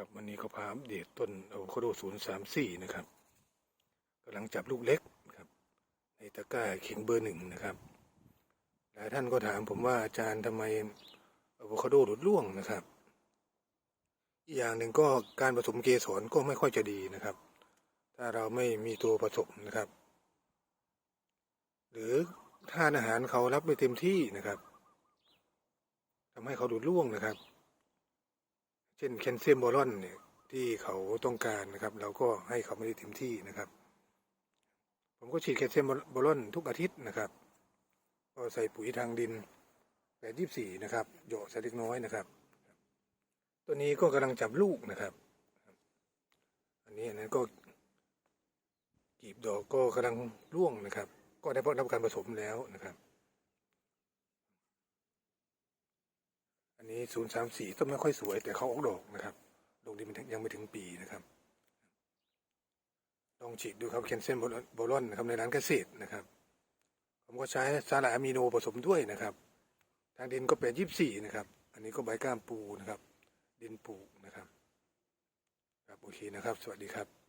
ครับวันนี้ก็พาอัปเดตต้นอะโวคาโดศูนย์สามสี่นะครับกำลังจับลูกเล็กครับ ในตะกร้าเข่งเบอร์หนึ่งนะครับหลายท่านก็ถามผมว่าอาจารย์ทำไมอะโวคาโดหลุดร่วงนะครับ อีกอย่างหนึ่งก็การผสมเกสรก็ไม่ค่อยจะดีนะครับ ถ้าเราไม่มีตัวผสมนะครับ หรือทานอาหารเขารับไม่เต็มที่นะครับทำให้เขาหลุดร่วงนะครับ เช่นแคลเซียมบอรอนเนี่ยที่เขาต้องการนะครับ เราก็ให้เขาไม่ได้เต็มที่นะครับ ผมก็ฉีดแคลเซียมบอรอนทุกอาทิตย์นะครับ ก็ใส่ปุ๋ยทางดินแปดยี่สี่นะครับเหยาะใส่เล็กน้อยนะครับ ตัวนี้ก็กำลังจับลูกนะครับ อันนี้อันนั้นก็กีบดอกก็กำลังร่วงนะครับ ก็ได้รับการผสมแล้วนะครับ อันนี้ศูนย์สามสี่ต้นไม่ค่อยสวยแต่เขาออกดอกนะครับดอกดีมันยังไม่ถึงปีนะครับ ลองฉีดดูครับแคนเซนโบลอนนะครับในร้านเกษตรนะครับ ผมก็ใช้สารอะมิโนผสมด้วยนะครับ ทางดินก็เป็นยี่สี่นะครับ อันนี้ก็ใบก้ามปูนะครับ ดินปลูกนะครับ ครับโอเคนะครับ สวัสดีครับ